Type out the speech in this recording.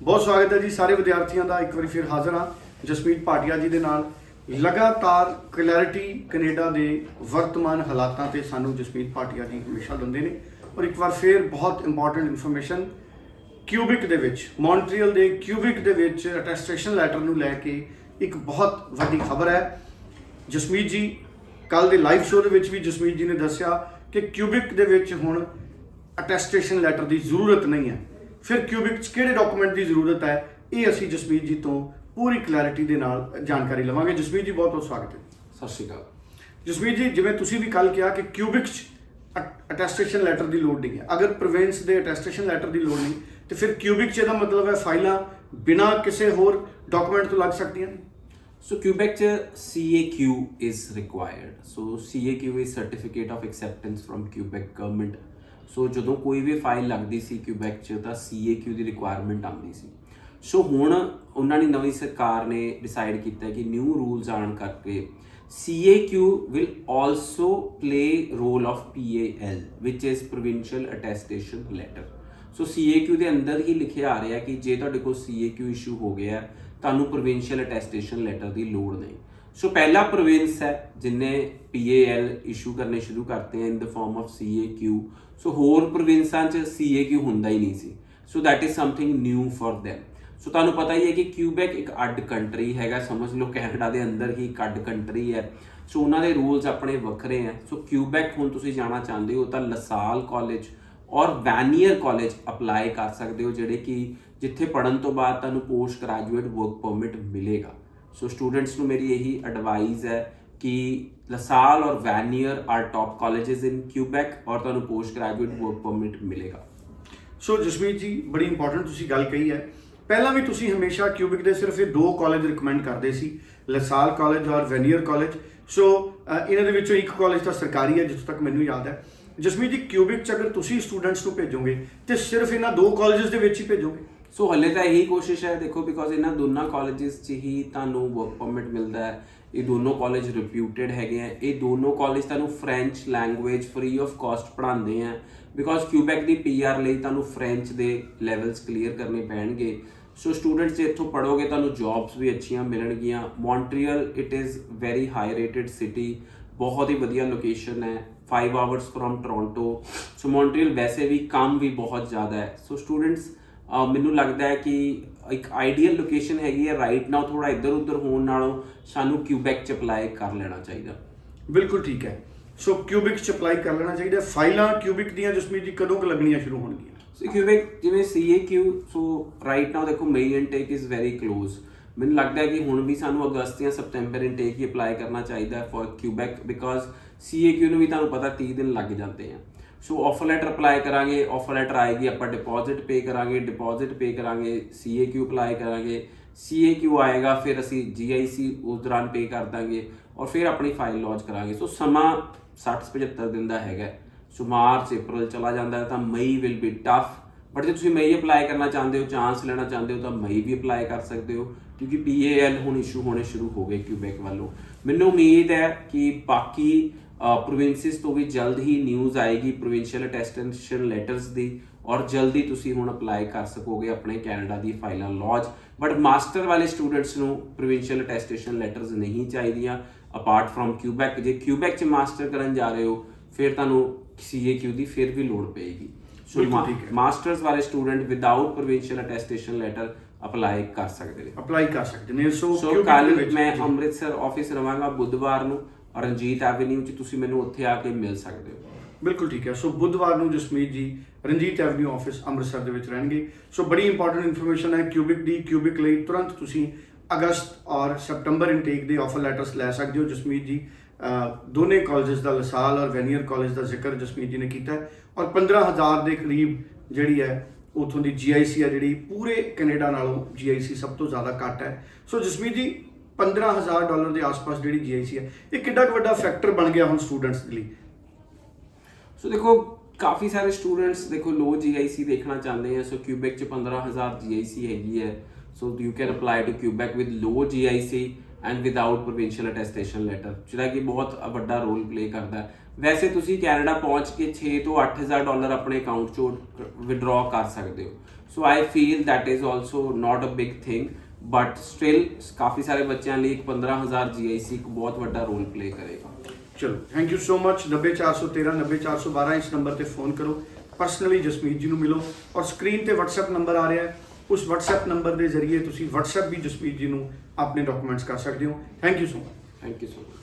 ਬਹੁਤ ਸਵਾਗਤ ਹੈ ਜੀ ਸਾਰੇ ਵਿਦਿਆਰਥੀਆਂ ਦਾ। ਇੱਕ ਵਾਰੀ ਫਿਰ ਹਾਜ਼ਰ ਹਾਂ ਜਸਮੀਤ ਭਾਟੀਆ ਜੀ ਦੇ ਨਾਲ। ਲਗਾਤਾਰ ਕਲੈਰਿਟੀ ਕੈਨੇਡਾ ਦੇ ਵਰਤਮਾਨ ਹਾਲਾਤਾਂ ਤੇ ਸਾਨੂੰ ਜਸਮੀਤ ਭਾਟੀਆ ਜੀ ਹਮੇਸ਼ਾ ਦਿੰਦੇ ਨੇ। ਔਰ ਇੱਕ ਵਾਰ ਫਿਰ ਬਹੁਤ ਇੰਪੋਰਟੈਂਟ ਇਨਫੋਰਮੇਸ਼ਨ ਕਿਊਬਿਕ ਦੇ ਵਿੱਚ ਮੌਂਟਰੀਅਲ ਦੇ ਕਿਊਬਿਕ ਦੇ ਵਿੱਚ ਅਟੈਸਟੇਸ਼ਨ ਲੈਟਰ ਨੂੰ ਲੈ ਕੇ ਇੱਕ ਬਹੁਤ ਵੱਡੀ ਖਬਰ ਹੈ। ਜਸਮੀਤ ਜੀ ਕੱਲ ਦੇ ਲਾਈਵ ਸ਼ੋਅ ਦੇ ਵਿੱਚ ਵੀ ਜਸਮੀਤ ਜੀ ਨੇ ਦੱਸਿਆ ਕਿ ਕਿਊਬਿਕ ਦੇ ਵਿੱਚ ਹੁਣ ਅਟੈਸਟੇਸ਼ਨ ਲੈਟਰ ਦੀ ਜ਼ਰੂਰਤ ਨਹੀਂ ਹੈ। ਫਿਰ ਕਿਊਬਿਕ 'ਚ ਕਿਹੜੇ ਡਾਕੂਮੈਂਟ ਦੀ ਜ਼ਰੂਰਤ ਹੈ? ਇਹ ਅਸੀਂ ਜਸਮੀਤ ਜੀ ਤੋਂ ਪੂਰੀ ਕਲੈਰਿਟੀ ਦੇ ਨਾਲ ਜਾਣਕਾਰੀ ਲਵਾਂਗੇ। ਜਸਮੀਤ ਜੀ ਬਹੁਤ ਬਹੁਤ ਸਵਾਗਤ ਹੈ। ਸਤਿ ਸ਼੍ਰੀ ਅਕਾਲ। ਜਸਮੀਤ ਜੀ ਜਿਵੇਂ ਤੁਸੀਂ ਵੀ ਕੱਲ ਕਿਹਾ ਕਿ ਕਿਊਬਿਕ 'ਚ ਅਟੈਸਟੇਸ਼ਨ ਲੈਟਰ ਦੀ ਲੋੜ ਨਹੀਂ ਹੈ। ਅਗਰ ਪ੍ਰੋਵਿੰਸ ਦੇ ਅਟੈਸਟੇਸ਼ਨ ਲੈਟਰ ਦੀ ਲੋੜ ਨਹੀਂ ਤੇ ਫਿਰ ਕਿਊਬਿਕ 'ਚ ਇਹਦਾ ਮਤਲਬ ਹੈ ਫਾਈਲਾਂ ਬਿਨਾਂ ਕਿਸੇ ਹੋਰ ਡਾਕੂਮੈਂਟ ਤੋਂ ਲੱਗ ਸਕਦੀਆਂ ਨੇ? ਸੋ ਕਿਊਬੈਕ ਚ CAQ is required. So CAQ is certificate of acceptance from Quebec government so ਜਦੋਂ ਕੋਈ ਵੀ ਫਾਈਲ ਲੱਗਦੀ ਸੀ ਕਿਊਬੈਕ ਚ, ਤਾਂ CAQ ਦੀ ਰਿਕੁਆਇਰਮੈਂਟ ਆਉਂਦੀ ਸੀ। ਸੋ ਹੁਣ ਉਹਨਾਂ ਨੇ ਨਵੀਂ ਸਰਕਾਰ ਨੇ ਡਿਸਾਈਡ ਕੀਤਾ ਕਿ ਨਿਊ ਰੂਲਸ ਆਉਣ ਕਰਕੇ CAQ will also play role of PAL which is provincial attestation letter so CAQ ਦੇ ਅੰਦਰ ਹੀ ਲਿਖਿਆ ਆ ਰਿਹਾ ਕਿ ਜੇ ਤੁਹਾਡੇ ਕੋਲ CAQ ਇਸ਼ੂ ਹੋ ਗਿਆ, ਤੁਹਾਨੂੰ ਪ੍ਰੋਵਿੰਸ਼ੀਅਲ ਅਟੈਸਟੇਸ਼ਨ ਲੈਟਰ ਦੀ ਲੋੜ ਨਹੀਂ। ਸੋ ਪਹਿਲਾ ਪ੍ਰੋਵਿੰਸ ਹੈ ਜਿਨੇ PAL ਇਸ਼ੂ ਕਰਨੇ ਸ਼ੁਰੂ ਕਰਤੇ ਹੈ in the form of CAQ so ਹੋਰ ਪ੍ਰੋਵਿੰਸਾਂ 'ਚ CAQ ਹੁੰਦਾ ਹੀ ਨਹੀਂ ਸੀ। So that is something new for them. So ਤੁਹਾਨੂੰ ਪਤਾ ਹੀ ਹੈ ਕਿ ਕਿਊਬੈਕ ਇੱਕ ਅੱਡ ਕੰਟਰੀ ਹੈਗਾ। ਸਮਝ ਲਓ ਕੈਨੇਡਾ ਦੇ ਅੰਦਰ ਹੀ ਇੱਕ ਅੱਡ ਕੰਟਰੀ ਹੈ। ਸੋ ਉਹਨਾਂ ਦੇ ਰੂਲਸ ਆਪਣੇ ਵੱਖਰੇ ਹੈ ਸੋ ਕਿਊਬੈਕ ਹੁਣ ਤੁਸੀਂ ਜਾਣਾ ਚਾਹੁੰਦੇ ਹੋ ਤਾਂ ਲਸਾਲ ਕਾਲਜ ਔਰ ਵੈਨੀਅਰ ਕਾਲਜ ਅਪਲਾਈ ਕਰ ਸਕਦੇ ਹੋ, ਜਿਹੜੇ ਕਿ ਜਿੱਥੇ ਪੜਨ ਤੋਂ ਬਾਅਦ ਤੁਹਾਨੂੰ ਪੋਸਟ ਗ੍ਰੈਜੂਏਟ ਵਰਕ ਪਰਮਿਟ ਮਿਲੇਗਾ। ਸੋ ਸਟੂਡੈਂਟਸ ਨੂੰ ਮੇਰੀ ਇਹੀ ਐਡਵਾਈਸ ਹੈ ਕਿ ਲਸਾਲ ਔਰ Vanier are top colleges in Quebec ਔਰ ਤੁਹਾਨੂੰ ਪੋਸਟ ਗ੍ਰੈਜੂਏਟ ਵਰਕ ਪਰਮਿਟ ਮਿਲੇਗਾ ਸੋ ਜਸਮੀਤ ਜੀ ਬੜੀ ਇੰਪੋਰਟੈਂਟ ਤੁਸੀਂ ਗੱਲ ਕਹੀ ਹੈ ਪਹਿਲਾਂ ਵੀ ਤੁਸੀਂ ਹਮੇਸ਼ਾ ਕਿਊਬਿਕ ਦੇ ਸਿਰਫ ਇਹ ਦੋ ਕਾਲਜ ਰეკਮੈਂਡ ਕਰਦੇ ਸੀ ਲਸਾਲ ਕਾਲਜ ਔਰ ਵੈਨੀਅਰ ਕਾਲਜ ਸੋ ਇਹਨਾਂ ਦੇ ਵਿੱਚੋਂ ਇੱਕ ਕਾਲਜ ਤਾਂ ਸਰਕਾਰੀ ਹੈ ਜਿੱਥੋਂ ਤੱਕ ਮੈਨੂੰ ਯਾਦ ਹੈ ਜਸਮੀਤ ਜੀ ਕਿਊਬਿਕ ਚ ਅਗਰ ਤੁਸੀਂ ਸਟੂਡੈਂਟਸ ਨੂੰ ਭੇਜੋਗੇ, ਤੇ ਸਿਰਫ ਇਹਨਾਂ ਦੋ ਕਾਲਜਸ ਦੇ ਵਿੱਚ ਹੀ ਭੇਜੋਗੇ? ਸੋ ਹੱਲੇ ਤਾਂ ਇਹੀ ਕੋਸ਼ਿਸ਼ ਹੈ, ਦੇਖੋ ਬਿਕੋਜ਼ ਇਹਨਾਂ ਦੋਨਾਂ ਕਾਲਜਸ 'ਚ ਹੀ ਤੁਹਾਨੂੰ ਵਰਕ ਪਰਮਿਟ ਮਿਲਦਾ ਹੈ। ਇਹ ਦੋਨੋਂ ਕਾਲਜ ਰਿਪਿਊਟਡ ਹੈਗੇ ਆ। ਇਹ ਦੋਨੋਂ ਕਾਲਜ ਤੁਹਾਨੂੰ French language free of cost ਪੜ੍ਹਾਉਂਦੇ ਆ। ਬਿਕੋਜ਼ ਕਿਊਬੈਕ ਦੀ ਪੀਆਰ ਲਈ ਤੁਹਾਨੂੰ ਫ੍ਰੈਂਚ ਦੇ ਲੈਵਲਸ ਕਲੀਅਰ ਕਰਨੇ ਪੈਣਗੇ। ਸੋ ਸਟੂਡੈਂਟਸ ਜੇ ਇੱਥੋਂ ਪੜੋਗੇ ਤੁਹਾਨੂੰ ਜੌਬਸ ਵੀ ਅੱਛੀਆਂ ਮਿਲਣਗੀਆਂ। Montreal it is very high rated city ਬਹੁਤ ਹੀ ਵਧੀਆ ਲੋਕੇਸ਼ਨ ਹੈ। 5 hours from Toronto so Montreal ਵੈਸੇ ਵੀ ਕੰਮ ਵੀ ਬਹੁਤ ਜ਼ਿਆਦਾ ਹੈ। ਸੋ ਸਟੂਡੈਂਟਸ ਮੈਨੂੰ ਲੱਗਦਾ ਹੈ ਕਿ ਇੱਕ ਆਈਡੀਅਲ ਲੋਕੇਸ਼ਨ ਹੈਗੀ ਹੈ ਰਾਈਟ ਨਾਓ ਥੋੜਾ ਇੱਧਰ ਉੱਧਰ ਹੋਣ ਨਾਲੋਂ ਸਾਨੂੰ ਕਿਊਬੈਕ ਚ ਅਪਲਾਈ ਕਰ ਲੈਣਾ ਚਾਹੀਦਾ। ਬਿਲਕੁਲ ਠੀਕ ਹੈ। ਸੋ ਕਿਊਬਿਕ ਚ ਅਪਲਾਈ ਕਰ ਲੈਣਾ ਚਾਹੀਦਾ ਫਾਈਲਾਂ ਕਿਊਬਿਕ ਦੀਆਂ ਜਸਮੀਤ ਜੀ ਕਦੋਂ ਕੁ ਲੱਗਣੀਆਂ ਸ਼ੁਰੂ ਹੋਣਗੀਆਂ? ਸੋ ਕਿਊਬਿਕ ਜਿਵੇਂ CAQ ਸੋ ਰਾਈਟ ਨਾਓ ਦੇਖੋ ਮੇਰੀ ਇਨਟੇਕ ਇਜ਼ ਵੈਰੀ ক্লোਜ਼ ਮੈਨੂੰ ਲੱਗਦਾ ਹੈ ਕਿ ਹੁਣ ਵੀ ਸਾਨੂੰ ਅਗਸਤ ਜਾਂ ਸਪਟੈਂਬਰ ਇਨਟੇਕ ਹੀ ਅਪਲਾਈ ਕਰਨਾ ਚਾਹੀਦਾ ਹੈ ਫॉर ਕਿਊਬੈਕ ਬਿਕਾਜ਼ CAQ ਨੂੰ ਵੀ ਤੁਹਾਨੂੰ ਪਤਾ 30 ਦਿਨ ਲੱਗ ਜਾਂਦੇ ਆ। ਸੋ ਆਫਰ ਲੈਟਰ ਅਪਲਾਈ ਕਰਾਂਗੇ ਆਫਰ ਲੈਟਰ ਆਏਗੀ ਆਪਾਂ ਡਿਪੋਜ਼ਿਟ ਪੇ ਕਰਾਂਗੇ ਡਿਪੋਜ਼ਿਟ ਪੇ ਕਰਾਂਗੇ CAQ ਅਪਲਾਈ ਕਰਾਂਗੇ CAQ ਆਏਗਾ ਫਿਰ ਅਸੀਂ GIC ਉਸ ਦੌਰਾਨ ਪੇ ਕਰ ਦਾਂਗੇ ਔਰ ਫਿਰ ਆਪਣੀ ਫਾਈਲ ਲੌਂਚ ਕਰਾਂਗੇ ਸੋ ਸਮਾਂ 60 75 ਦਿਨ ਦਾ ਹੈਗਾ ਸੋ ਮਾਰਚ ਅਪ੍ਰੈਲ ਚਲਾ ਜਾਂਦਾ ਹੈ ਤਾਂ May will be tough but ਜੇ ਤੁਸੀਂ ਮਈ ਅਪਲਾਈ ਕਰਨਾ ਚਾਹੁੰਦੇ ਹੋ ਚਾਂਸ ਲੈਣਾ ਚਾਹੁੰਦੇ ਹੋ ਤਾਂ ਮਈ ਵੀ ਅਪਲਾਈ ਕਰ ਸਕਦੇ ਹੋ ਕਿਉਂਕਿ PAL ਹੁਣ ਇਸ਼ੂ ਹੋਣੇ ਸ਼ੁਰੂ ਹੋ ਗਏ ਕਿਊਬੈਕ ਵੱਲੋਂ ਮੈਨੂੰ ਉਮੀਦ ਹੈ ਕਿ ਬਾਕੀ ਪ੍ਰੋਵਿੰਸਿਸ ਤੋਂ ਵੀ ਜਲਦ ਹੀ ਨਿਊਜ਼ ਆਏਗੀ ਪ੍ਰੋਵਿੰਸ਼ੀਅਲ ਅਟੈਸਟੇਸ਼ਨ ਲੈਟਰਸ ਦੀ ਔਰ ਜਲਦੀ ਤੁਸੀਂ ਹੁਣ ਅਪਲਾਈ ਕਰ ਸਕੋਗੇ ਆਪਣੇ ਕੈਨੇਡਾ ਦੀ ਫਾਈਲਾਂ ਲੌਂਚ ਬਟ ਮਾਸਟਰ ਵਾਲੇ ਸਟੂਡੈਂਟਸ ਨੂੰ ਪ੍ਰੋਵਿੰਸ਼ੀਅਲ ਅਟੈਸਟੇਸ਼ਨ ਲੈਟਰਸ ਨਹੀਂ ਚਾਹੀਦੀਆਂ। ਅਪਾਰਟ ਫਰਮ ਕਿਊਬੈਕ ਜੇ ਕਿਊਬੈਕ ਚ ਮਾਸਟਰ ਕਰਨ ਜਾ ਰਹੇ ਹੋ ਫਿਰ ਤੁਹਾਨੂੰ CAQ ਦੀ ਫਿਰ ਵੀ ਲੋੜ ਪਏਗੀ। ਸੋ। ਮਾਸਟਰਸ ਵਾਲੇ student without provincial attestation letter apply ਕਰ ਸਕਦੇ ਨੇ। ਅਪਲਾਈ ਕਰ ਸਕਦੇ ਨੇ। ਸੋ ਕੱਲ ਮੈਂ। ਅੰਮ੍ਰਿਤਸਰ ਆਫਿਸ ਰਵਾਂਗਾ ਬੁੱਧਵਾਰ ਨੂੰ। ਰਣਜੀਤ ਐਵਨਿਊ 'ਚ ਤੁਸੀਂ ਮੈਨੂੰ ਉੱਥੇ ਆ ਕੇ ਮਿਲ ਸਕਦੇ ਹੋ। ਬਿਲਕੁਲ ਠੀਕ ਹੈ। ਸੋ ਬੁੱਧਵਾਰ ਨੂੰ ਜਸਮੀਤ ਜੀ ਰਣਜੀਤ ਐਵਨਿਊ ਆਫਿਸ ਅੰਮ੍ਰਿਤਸਰ ਦੇ ਵਿੱਚ ਰਹਿਣਗੇ। ਸੋ ਬੜੀ ਇੰਪੋਰਟੈਂਟ ਇਨਫੋਰਮੇਸ਼ਨ ਹੈ ਕਿਊਬਿਕ ਦੀ ਕਿਊਬਿਕ ਲਈ ਤੁਰੰਤ ਤੁਸੀਂ ਅਗਸਤ ਔਰ ਸੈਪਟੰਬਰ ਇਨਟੇਕ ਦੇ ਆਫਰ ਲੈਟਰਸ ਲੈ ਸਕਦੇ ਹੋ। ਜਸਮੀਤ ਜੀ ਦੋਨੇ ਕਾਲਜਸ ਦਾ ਲਸਾਲ ਔਰ ਵੈਨੀਅਰ ਕਾਲਜ ਦਾ ਜ਼ਿਕਰ ਜਸਮੀਤ ਜੀ ਨੇ ਕੀਤਾ ਹੈ। ਔਰ 15000 ਦੇ ਕਰੀਬ ਜਿਹੜੀ ਹੈ, ਉਥੋਂ ਦੀ GIC ਆ ਜਿਹੜੀ, ਪੂਰੇ ਕੈਨੇਡਾ ਨਾਲੋਂ GIC ਸਭ ਤੋਂ ਜ਼ਿਆਦਾ ਘੱਟ ਹੈ। ਸੋ ਜਸਮੀਤ ਜੀ 15000 ਡਾਲਰ ਦੇ ਆਸ-ਪਾਸ ਜਿਹੜੀ GIC ਹੈ ਇਹ ਕਿੱਡਾ ਕੁ ਵੱਡਾ ਫੈਕਟਰ ਬਣ ਗਿਆ ਹੁਣ ਸਟੂਡੈਂਟਸ ਦੇ ਲਈ? ਸੋ ਦੇਖੋ, ਕਾਫੀ ਸਾਰੇ ਸਟੂਡੈਂਟਸ ਦੇਖੋ ਲੋ GIC ਦੇਖਣਾ ਚਾਹੁੰਦੇ ਆ। ਸੋ ਕਿਊਬੈਕ ਚ 15000 GIC ਹੈਗੀ ਹੈ। So you can apply to Quebec with low GIC and without provincial attestation letter ਜਿਹੜਾ ਕਿ ਬਹੁਤ ਵੱਡਾ ਰੋਲ ਪਲੇ ਕਰਦਾ ਵੈਸੇ ਤੁਸੀਂ ਕੈਨੇਡਾ ਪਹੁੰਚ ਕੇ 6 ਤੋਂ 8000 ਡਾਲਰ ਆਪਣੇ ਅਕਾਊਂਟ ਚੋਂ ਵਿਡਰਾਅ ਕਰ ਸਕਦੇ ਹੋ। So I feel that is also not a big thing but still ਕਾਫੀ ਸਾਰੇ ਬੱਚਿਆਂ ਲਈ ਇੱਕ 15000 GIC ਇੱਕ ਬਹੁਤ ਵੱਡਾ ਰੋਲ ਪਲੇ ਕਰੇਗਾ ਚਲੋ ਥੈਂਕ ਯੂ ਸੋ ਮਚ 90413 90412 ਇਸ ਨੰਬਰ ਤੇ ਫੋਨ ਕਰੋ ਪਰਸਨਲੀ ਜਸਮੀਤ ਜੀ ਨੂੰ ਮਿਲੋ ਔਰ ਸਕਰੀਨ ਤੇ WhatsApp ਨੰਬਰ ਆ ਰਿਹਾ ਹੈ ਉਸ WhatsApp ਨੰਬਰ ਦੇ ਜ਼ਰੀਏ ਤੁਸੀਂ WhatsApp ਵੀ ਜਸਮੀਤ ਜੀ ਨੂੰ ਆਪਣੇ ਡਾਕੂਮੈਂਟਸ ਕਰ ਸਕਦੇ ਹੋ thank you so much thank you so much